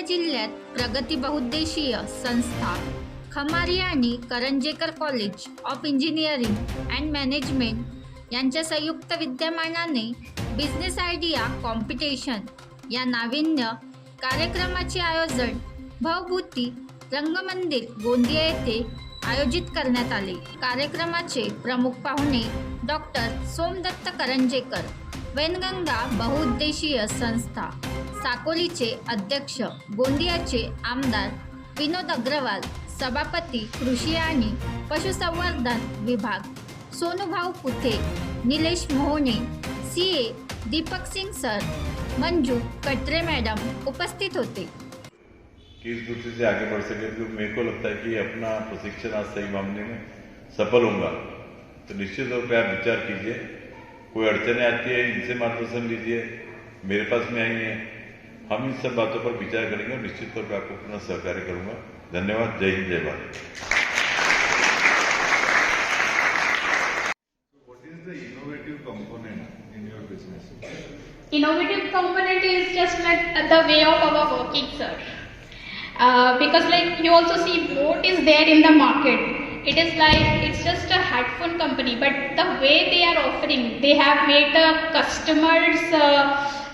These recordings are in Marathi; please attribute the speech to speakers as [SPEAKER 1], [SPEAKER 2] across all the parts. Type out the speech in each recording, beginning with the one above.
[SPEAKER 1] जिल्ह्यात प्रगती बहुद्देशीय संस्था खमारी आणि Karanjekar college of engineering and management यांच्या संयुक्त विद्यमानाने बिझनेस आयडिया कॉम्पिटिशन या नाविन्य कार्यक्रमाचे आयोजन भवभूती रंगमंदिर गोंदिया येथे आयोजित करण्यात आले. कार्यक्रमाचे प्रमुख पाहुणे डॉक्टर सोमदत्त करंजेकर वैनगंगा बहुउद्देशीय संस्था. साकोलीचे अध्यक्ष, गोंदियाचे आमदार विनोद अग्रवाल, सभापती कृषी आणि पशुसंवर्धन विभाग, सोनूभाऊ Puthe Nilesh Mohane, C A Deepak Singh sir, Manju Katre madam उपस्थित होते.
[SPEAKER 2] किस दूसरे से आगे बढ़ सके तो मेरे को लगता है कि अपना प्रशिक्षण आज सही मामले में सफल होगा। तो निश्चित तौर पर आप विचार कीजिए, कोई अड़चने आती है, इनसे मार्गदर्शन लीजिए, मेरे पास में आई है हम इन सब बातों पर विचार करेंगे और निश्चित तौर पर आपको पूर्ण सहकार्य करूंगा धन्यवाद जय हिंद जय Bharat
[SPEAKER 3] What is the innovative component in your business?
[SPEAKER 4] innovative component is just like the way of our working sir uh, because like you also see boat is there in the market it is like it's just a headphone company but the way they are offering they have made the customers uh,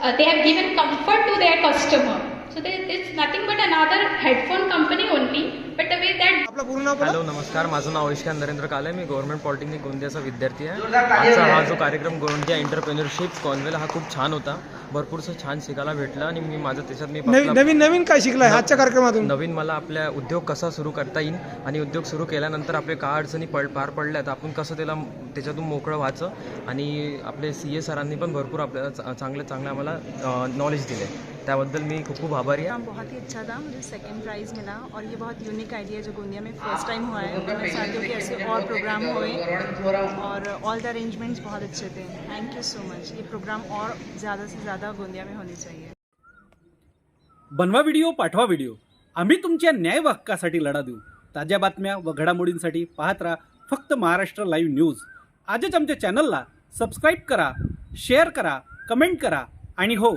[SPEAKER 4] uh, they have given comfort to their customer so there, it's nothing but another headphone company only but the way that
[SPEAKER 5] आपलं पूर्ण नाव बोला
[SPEAKER 6] हॅलो नमस्कार माझं नाव आयुष्कांत नरेंद्र काले मी गव्हर्नमेंट पॉलिटेक्निक गोंदियाचा विद्यार्थी आहे आजचा हा जो कार्यक्रम गोंदिया एंटरप्रेन्युअरशिप कॉन्वेल हा खूप छान होता भरपूरसं छान शिकायला भेटलं आणि मी माझं त्याच्यात मी
[SPEAKER 5] नवीन नवीन नवीन काय शिकलाय आजच्या कार्यक्रमातून?
[SPEAKER 6] नवीन मला आपल्या उद्योग कसा सुरू करता येईल आणि उद्योग सुरू केल्यानंतर आपले काय अडचणी पड पार पडल्या तर आपण कसं त्याला त्याच्यातून मोकळं व्हायचं आणि आपले सी ए सरांनी पण भरपूर आपल्याला चांगले चांगले आम्हाला नॉलेज दिले. त्याबद्दल मी खूप खूप आभारी आहे.
[SPEAKER 7] प्रोग्राम बहुत ही अच्छा था मुझे सेकंड प्राइज़ मिला और ये बहुत यूनिक आइडिया जो गोंदिया में फर्स्ट टाइम हुआ है और मैं चाहती हूँ कि ऐसे और प्रोग्राम हुए और ऑल द अरेंजमेंट्स बहुत अच्छे थे। थैंक यू सो मच ये प्रोग्राम और ज़्यादा से ज़्यादा गोंदिया में होने चाहिए।
[SPEAKER 8] बनवा व्हिडिओ पाठवा व्हिडिओ आम्ही तुमच्या न्याय हक्कासाठी लढा देऊ. ताज्या बातम्या व घडामोडींसाठी पाहत राहा फक्त महाराष्ट्र लाईव्ह न्यूज आजच आमच्या चॅनलला सबस्क्राईब करा शेअर करा कमेंट करा आणि हो